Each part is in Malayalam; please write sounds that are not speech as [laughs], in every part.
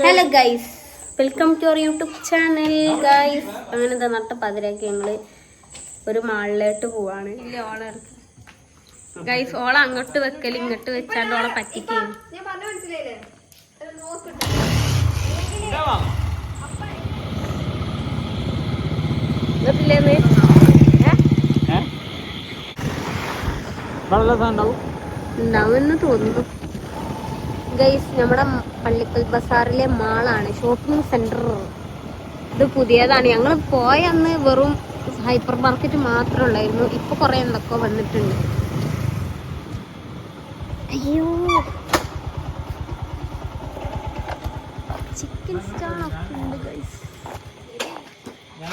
Hello guys welcome to our YouTube channel guys അങ്ങനെ എന്താ നട്ട പതിരൊക്കെ ഞങ്ങൾ ഒരു മാളിലോട്ട് പോവാണ്. ഇല്ല ഓളെ ഗൈസ് ഓള അങ്ങോട്ട് വെക്കൽ ഇങ്ങോട്ട് വെച്ചാണ്ട് ഓളെ പറ്റിക്കുകയും ഉണ്ടാവുമെന്ന് തോന്നുന്നു. ഗൈസ് നമ്മുടെ പള്ളിക്കൽ ബസാറിലെ മാളാണ്. ഷോപ്പിംഗ് സെന്റർ ഇത് പുതിയതാണ്. ഞങ്ങൾ പോയ അന്ന് വെറും ഹൈപ്പർ മാർക്കറ്റ് മാത്രമേ ഉള്ളായിരുന്നു. ഇപ്പൊ കുറെ എന്തൊക്കെ വന്നിട്ടുണ്ട്. അയ്യോ. ചിക്കൻ സ്റ്റാൾ ഒക്കെ ഉണ്ട് ഗൈസ് ഞാൻ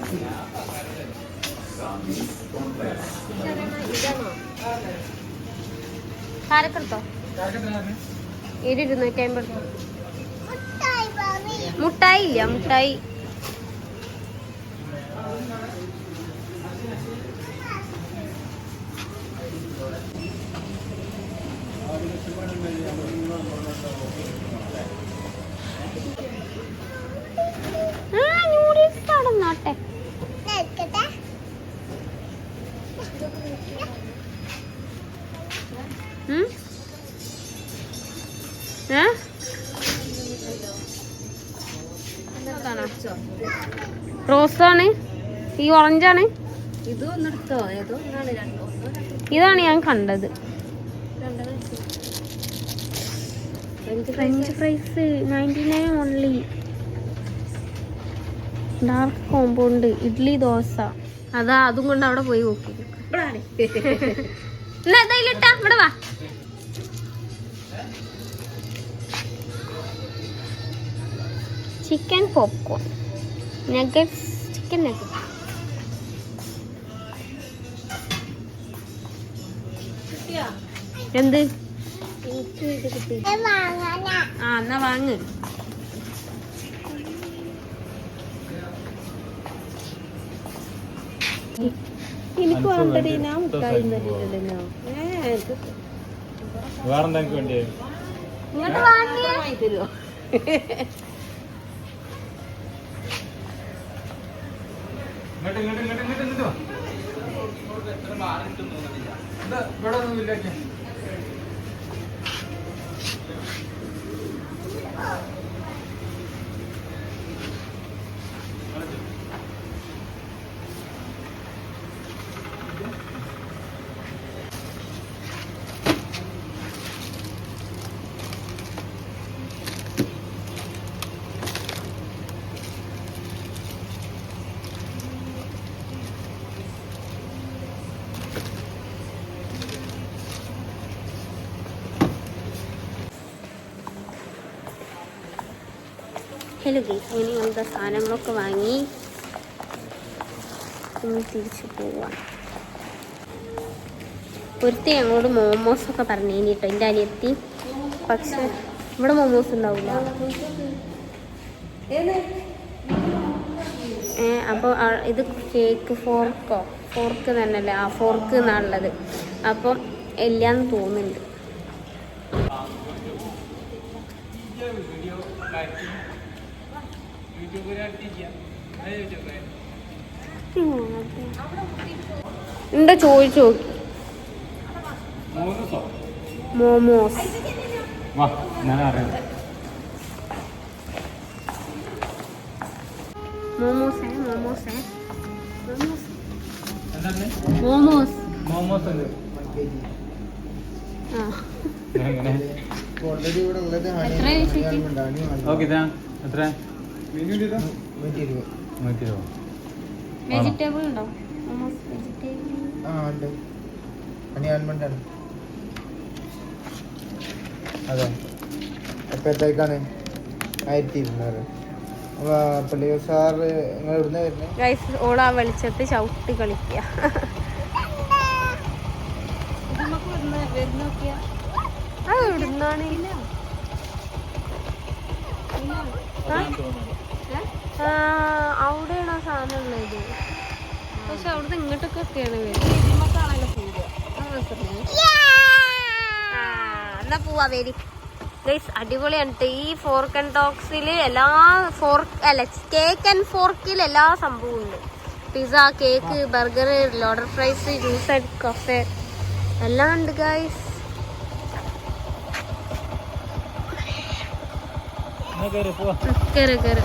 Free. Sami Complex. കാരക്കെടുത്തോ ഇരുന്നൂറ്റി അമ്പത് മുട്ടായി ഇല്ല മുട്ടായി ആ നൂഡിൽസ് അവിടെ നോട്ടെ ഉം? ഏ? റോസാണ്. ഈ ഓറഞ്ചാണ്. ഇതാണ് ഞാൻ കണ്ടത്. French fries ninety nine only dark compound idli dosa. അതാ അതും കൊണ്ട് അവിടെ പോയി നോക്കി. എന്നാ ഇതായിട്ടാ ഇവിടെ വാ. Chicken popcorn nuggets chicken nuggets എന്ത്? ആ എന്നാ വാങ്ങ്. എനിക്ക് വേണ്ടടി ഞാൻ മുട്ടായി തരുന്നില്ലല്ലോ വേറെന്താ എനിക്ക് വേണ്ടിയേ? [laughs] ഇങ്ങോട്ട് ഇങ്ങോട്ട് ഇങ്ങോട്ട് ഇങ്ങോട്ട് ഇങ്ങോട്ട് ഇവിടെ ഒന്നും ഇല്ലാക്കെ ഹലോ ഞങ്ങളുടെ സാധനങ്ങളൊക്കെ വാങ്ങി തിരിച്ചു പോവാണ് ഒരുത്തി ഞങ്ങളോട് മോമോസ് ഒക്കെ പറഞ്ഞു കേട്ടോ എന്റെ അനിയത്തി പക്ഷെ ഇവിടെ മോമോസ് ഉണ്ടാവില്ല അപ്പോൾ ഇത് കേക്ക് ഫോർക്കോ ഫോർക്ക് തന്നെയല്ലേ ആ ഫോർക്ക് എന്നാണുള്ളത് അപ്പം എല്ലാം തോന്നുന്നുണ്ട് എന്താ ചോദിച്ചു നോക്കി. മോമോസ്? മോമോസേ. മോമോസേ മോമോസ്. മോമോസ്. ഓൾറെഡി ഇവിടെ ഉള്ളത് ഇതാ. എത്ര വെജിറ്റബിൾ. ഉണ്ടോ ആ ഉണ്ട്. ഹണി ആൽമണ്ട് ആണ്. അതെ. എപ്പോഴത്തേക്കാണ് ആയിരത്തി ഇരുന്നൂറ്. അപ്പോൾ പള്ളി സാറ് നിങ്ങൾ ഇവിടുന്ന് വരുന്നത് ഗൈസ് ഓള വെളിച്ചത്ത് ചവിട്ടി കളിക്കുക അത് ഇവിടുന്നാണ് ആ അവിടെയാണ് ആ സാധനം ഉള്ളത്. പക്ഷെ അവിടുന്ന് ഇങ്ങോട്ടൊക്കെ എത്തിയാണ് എന്നാ പോവാ വേരി. ഗൈസ് അടിപൊളിയാണ്. ഈ ഫോർക്ക് ആൻഡ് ടോക്സിൽ എല്ലാ ഫോർക്ക് അല്ല കേക്ക് ആൻഡ് ഫോർക്കിൽ എല്ലാ സംഭവവും ഉണ്ട്. Pizza cake burger loaded fries juice and cafe എല്ലാം ഉണ്ട് ഗൈസ് അവിടെ കേറ്.